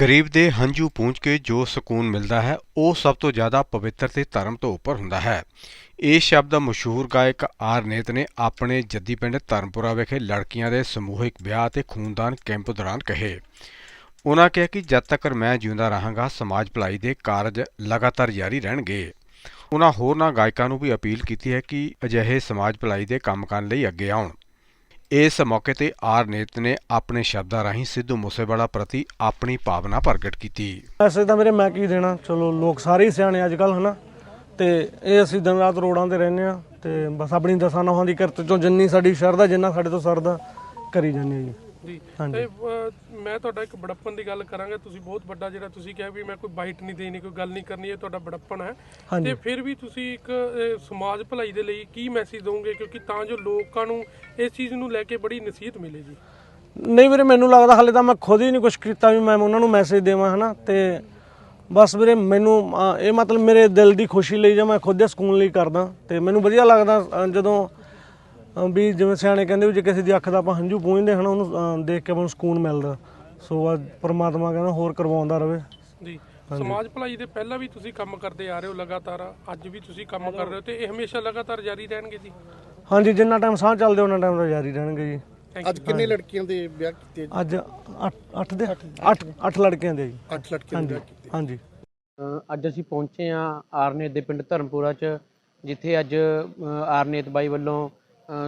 ਗਰੀਬ ਦੇ ਹੰਝੂ ਪੂੰਝ ਕੇ ਜੋ ਸਕੂਨ ਮਿਲਦਾ ਹੈ, ਉਹ ਸਭ ਤੋਂ ਜ਼ਿਆਦਾ ਪਵਿੱਤਰ ਤੇ ਧਰਮ ਤੋਂ ਉੱਪਰ ਹੁੰਦਾ ਹੈ। ਇਹ ਸ਼ਬਦ ਮਸ਼ਹੂਰ ਗਾਇਕ ਆਰ ਨੇਤ ਨੇ ਆਪਣੇ ਜੱਦੀ ਪਿੰਡ ਧਰਮਪੁਰਾ ਵਿਖੇ ਲੜਕੀਆਂ ਦੇ ਸਮੂਹਿਕ ਵਿਆਹ ਤੇ ਖੂਨਦਾਨ ਕੈਂਪ ਦੌਰਾਨ ਕਹੇ। ਉਹਨਾਂ ਕਿਹਾ ਕਿ ਜਦ ਤੱਕ ਮੈਂ ਜਿਉਂਦਾ ਰਹਾਂਗਾ, ਸਮਾਜ ਭਲਾਈ ਦੇ ਕਾਰਜ ਲਗਾਤਾਰ ਜਾਰੀ ਰਹਿਣਗੇ। ਉਹਨਾਂ ਹੋਰਨਾਂ ਗਾਇਕਾਂ ਨੂੰ ਵੀ ਅਪੀਲ ਕੀਤੀ ਹੈ ਕਿ ਅਜਿਹੇ ਸਮਾਜ ਭਲਾਈ ਦੇ ਕੰਮ ਕਰਨ ਲਈ ਅੱਗੇ ਆਉਣ। ਇਸ ਮੌਕੇ ਤੇ ਆਰ ਨੇਤ ਨੇ ਆਪਣੇ ਸ਼ਬਦਾਂ ਰਾਹੀਂ ਸਿੱਧੂ ਮੂਸੇਵਾਲਾ ਪ੍ਰਤੀ ਆਪਣੀ ਭਾਵਨਾ ਪ੍ਰਗਟ ਕੀਤੀ। ਐਸੇ ਤਾਂ ਮੇਰੇ ਮੈਂ ਕੀ ਦੇਣਾ? ਚਲੋ, ਲੋਕ ਸਾਰੇ ਹੀ ਸਿਆਣੇ ਅੱਜ ਕੱਲ ਹਨਾ? ਤੇ ਇਹ ਅਸੀਂ ਦਿਨ ਰਾਤ ਰੋਡਾਂ ਤੇ ਰਹਿੰਦੇ ਆ ਤੇ ਬਸ ਆਪਣੀ ਦਸਾਂ ਨੌਹਾਂ ਦੀ ਕਿਰਤ ਚੋਂ ਜਿੰਨੀ ਸਾਡੀ ਸ਼ਰਧਾ, ਜਿੰਨਾ ਸਾਡੇ ਤੋਂ ਸਰਦਾ, ਕਰੀ ਜਾਂਦੇ ਆ ਜੀ। ਜੀ। ਤੇ ਅਹ, ਮੈਂ ਤੁਹਾਡਾ ਇੱਕ ਬੜੱਪਨ ਦੀ ਗੱਲ ਕਰਾਂਗਾ। ਤੁਸੀਂ ਬਹੁਤ ਵੱਡਾ ਜਿਹੜਾ ਤੁਸੀਂ ਕਿਹਾ ਵੀ ਮੈਂ ਕੋਈ ਬਾਈਟ ਨਹੀਂ ਦੇਣੀ ਕੋਈ ਗੱਲ ਨਹੀਂ ਕਰਨੀ ਇਹ ਤੁਹਾਡਾ ਬੜੱਪਨ ਹੈ। ਹਾਂਜੀ। ਤੇ ਫਿਰ ਵੀ ਤੁਸੀਂ ਇੱਕ ਅਹ, ਸਮਾਜ ਭਲਾਈ ਦੇ ਲਈ ਕੀ ਮੈਸੇਜ ਦੋਗੇ ਕਿਉਂਕਿ ਤਾਂ ਜੋ ਲੋਕਾਂ ਨੂੰ ਇਸ ਚੀਜ਼ ਨੂੰ ਲੈ ਕੇ ਬੜੀ ਨਸੀਹਤ ਮਿਲੇ ਜੀ। ਨਹੀਂ ਵੀਰੇ ਮੈਨੂੰ ਲੱਗਦਾ ਹਾਲੇ ਤਾਂ ਮੈਂ ਖੁਦ ਹੀ ਨਹੀਂ ਕੁਝ ਕੀਤਾ ਵੀ ਮੈਂ ਉਹਨਾਂ ਨੂੰ ਮੈਸੇਜ ਦੇਵਾਂ ਹਨਾ? ਤੇ ਬਸ ਵੀਰੇ ਮੈਨੂੰ ਅਹ, ਇਹ ਮਤਲਬ ਮੇਰੇ ਦਿਲ ਦੀ ਖੁਸ਼ੀ ਲਈ ਜਾਂ ਮੈਂ ਖੁਦ ਦੇ ਸਕੂਨ ਲਈ ਕਰਦਾ। ਤੇ ਮੈਨੂੰ ਵਧੀਆ ਲੱਗਦਾ ਅਹ, ਜਦੋਂ ਵੀ ਜਿਵੇਂ ਸਿਆਣੇ ਕਹਿੰਦੇ ਵੀ ਜੇ ਕਿਸੇ ਦੀ ਅੱਖ ਦਾ ਆਪਾਂ ਹੰਝੂ ਪੂੰਝਦੇ ਹਨ ਉਹਨੂੰ ਦੇਖ ਕੇ ਆਪਾਂ ਨੂੰ ਸਕੂਨ ਮਿਲਦਾ। ਸੋ ਆ ਪ੍ਰਮਾਤਮਾ ਕਹਿੰਦਾ ਹੋਰ ਕਰਵਾਉਂਦਾ ਰਵੇ। ਜੀ ਸਮਾਜ ਭਲਾਈ ਦੇ ਪਹਿਲਾਂ ਵੀ ਤੁਸੀਂ ਕੰਮ ਕਰਦੇ ਆ ਰਹੇ ਹੋ ਲਗਾਤਾਰ ਅੱਜ ਵੀ ਤੁਸੀਂ ਕੰਮ ਕਰ ਰਹੇ ਹੋ ਤੇ ਇਹ ਹਮੇਸ਼ਾ ਲਗਾਤਾਰ ਜਾਰੀ ਰਹਿਣਗੇ ਜੀ? ਹਾਂਜੀ ਜਿੰਨਾ ਟਾਈਮ ਸਾਹ ਚੱਲਦੇ ਉਹਨਾਂ ਟਾਈਮ ਤਾਂ ਜਾਰੀ ਰਹਿਣਗੇ ਜੀ। ਅੱਜ ਕਿੰਨੇ ਲੜਕੀਆਂ ਦੇ ਵਿਆਹ ਕੀਤੇ ਅੱਜ 8 ਦੇ? 8 8 ਲੜਕਿਆਂ ਦੇ ਜੀ। 8 ਲੜਕੀਆਂ ਦੇ ਹਾਂਜੀ ਵਿਆਹ ਕੀਤੇ ਹਾਂਜੀ। ਅ, ਅੱਜ ਅਸੀਂ ਪਹੁੰਚੇ ਹਾਂ ਆਰਨੇਤ ਦੇ ਪਿੰਡ ਧਰਮਪੁਰਾ 'ਚ ਜਿੱਥੇ ਅੱਜ ਅ, ਆਰਨੇਤ ਬਾਈ ਵੱਲੋਂ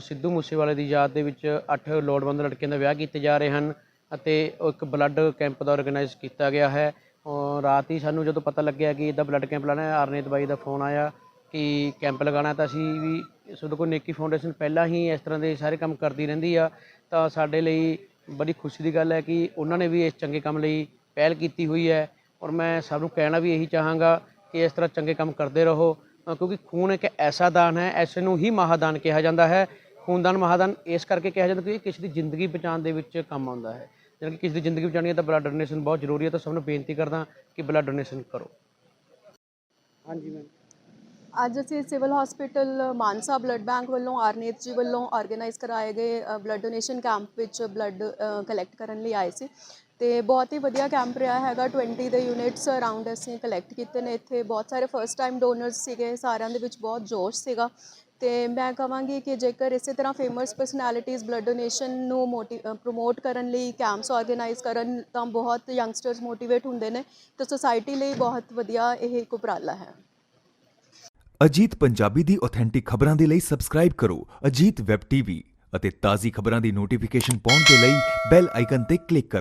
ਸਿੱਧੂ ਮੂਸੇਵਾਲੇ ਦੀ ਯਾਦ ਦੇ ਵਿੱਚ 8 ਲੋੜਵੰਦ ਲੜਕੀਆਂ ਦਾ ਵਿਆਹ ਕੀਤੇ ਜਾ ਰਹੇ ਹਨ ਅਤੇ ਉਹ ਇੱਕ ਬਲੱਡ ਕੈਂਪ ਦਾ ਆਰਗੇਨਾਈਜ਼ ਕੀਤਾ ਗਿਆ ਹੈ। ਔਰ ਰਾਤ ਹੀ ਸਾਨੂੰ ਜਦੋਂ ਪਤਾ ਲੱਗਿਆ ਕਿ ਇਹਦਾ ਬਲੱਡ ਕੈਂਪ ਲਾਣਾ ਹੈ, ਆਰਨੇਤ ਬਾਈ ਦਾ ਫੋਨ ਆਇਆ ਕਿ ਕੈਂਪ ਲਗਾਉਣਾ ਤਾਂ ਅਸੀਂ ਵੀ ਸਾਡੇ ਕੋਲ ਨੇਕੀ ਫਾਊਂਡੇਸ਼ਨ ਪਹਿਲਾਂ ਹੀ ਇਸ ਤਰ੍ਹਾਂ ਦੇ ਸਾਰੇ ਕੰਮ ਕਰਦੀ ਰਹਿੰਦੀ ਆ। ਤਾਂ ਸਾਡੇ ਲਈ ਬੜੀ ਖੁਸ਼ੀ ਦੀ ਗੱਲ ਹੈ ਕਿ ਉਹਨਾਂ ਨੇ ਵੀ ਇਸ ਚੰਗੇ ਕੰਮ ਲਈ ਪਹਿਲ ਕੀਤੀ ਹੋਈ ਹੈ। ਔਰ ਮੈਂ ਸਭ ਨੂੰ ਕਹਿਣਾ ਵੀ ਇਹੀ ਚਾਹਾਂਗਾ ਕਿ ਇਸ ਤਰ੍ਹਾਂ ਚੰਗੇ ਕੰਮ ਕਰਦੇ ਰਹੋ। ਅ, ਕਿਉਂਕਿ ਖੂਨ ਇੱਕ ਐਸਾ ਦਾਨ ਹੈ ਐਸੇ ਨੂੰ ਹੀ ਮਹਾਦਾਨ ਕਿਹਾ ਜਾਂਦਾ ਹੈ। ਖੂਨਦਾਨ ਮਹਾਦਾਨ ਇਸ ਕਰਕੇ ਕਿਹਾ ਜਾਂਦਾ ਕਿ ਇਹ ਕਿਸੇ ਦੀ ਜ਼ਿੰਦਗੀ ਬਚਾਉਣ ਦੇ ਵਿੱਚ ਕੰਮ ਆਉਂਦਾ ਹੈ। ਜਾਣੀ ਕਿ ਕਿਸੇ ਦੀ ਜ਼ਿੰਦਗੀ ਬਚਾਉਣੀ ਹੈ ਤਾਂ ਬਲੱਡ ਡੋਨੇਸ਼ਨ ਬਹੁਤ ਜ਼ਰੂਰੀ ਹੈ। ਤਾਂ ਸਭ ਨੂੰ ਬੇਨਤੀ ਕਰਦਾ ਕਿ ਬਲੱਡ ਡੋਨੇਸ਼ਨ ਕਰੋ। ਹਾਂਜੀ ਮੈਮ ਅੱਜ ਅਸੀਂ civil hospital Mansa blood bank ਵੱਲੋਂ ਆਰਨੇਤ ਜੀ ਵੱਲੋਂ ਆਰਗੇਨਾਈਜ਼ ਕਰਾਏ ਗਏ ਬਲੱਡ ਡੋਨੇਸ਼ਨ ਕੈਂਪ ਵਿੱਚ ਬਲੱਡ ਕਲੈਕਟ ਕਰਨ ਲਈ ਆਏ ਸੀ। ਤੇ ਬਹੁਤ ਹੀ ਵਧੀਆ ਕੈਂਪ ਰਿਹਾ ਹੈਗਾ। 20 ਦੇ ਯੂਨਿਟਸ ਅਰਾਊਂਡ ਅਸੀਂ ਕਲੈਕਟ ਕੀਤੇ ਨੇ। ਇੱਥੇ ਬਹੁਤ ਸਾਰੇ ਫਰਸਟ ਟਾਈਮ ਡੋਨਰਸ ਸੀਗੇ। ਸਾਰਿਆਂ ਦੇ ਵਿੱਚ ਬਹੁਤ ਜੋਸ਼ ਸੀਗਾ। ਤੇ ਮੈਂ ਕਹਾਂਗੀ ਕਿ ਜੇਕਰ ਇਸੇ ਤਰ੍ਹਾਂ ਫੇਮਸ ਪਰਸਨੈਲਿਟੀਜ਼ ਬਲੱਡ ਡੋਨੇਸ਼ਨ ਨੂੰ ਪ੍ਰਮੋਟ ਕਰਨ ਲਈ ਕੈਂਪਸ ਆਰਗੇਨਾਈਜ਼ ਕਰਨ, ਤਾਂ ਬਹੁਤ ਯੰਗਸਟਰਸ ਮੋਟੀਵੇਟ ਹੁੰਦੇ ਨੇ। ਤੇ ਸੋਸਾਇਟੀ ਲਈ ਬਹੁਤ ਵਧੀਆ ਇਹ ਇੱਕ ਉਪਰਾਲਾ ਹੈ। ਅਜੀਤ ਪੰਜਾਬੀ ਦੀ ਆਥੈਂਟਿਕ ਖਬਰਾਂ ਦੇ ਲਈ ਸਬਸਕ੍ਰਾਈਬ ਕਰੋ। ਅਜੀਤ ਵੈਬ ਟੀਵੀ ਅਤੇ ਤਾਜ਼ੀ ਖਬਰਾਂ ਦੀ ਨੋਟੀਫਿਕੇਸ਼ਨ ਪਾਉਣ ਦੇ ਲਈ ਬੈਲ ਆਈਕਨ ਤੇ ਕਲਿੱਕ ਕਰੋ।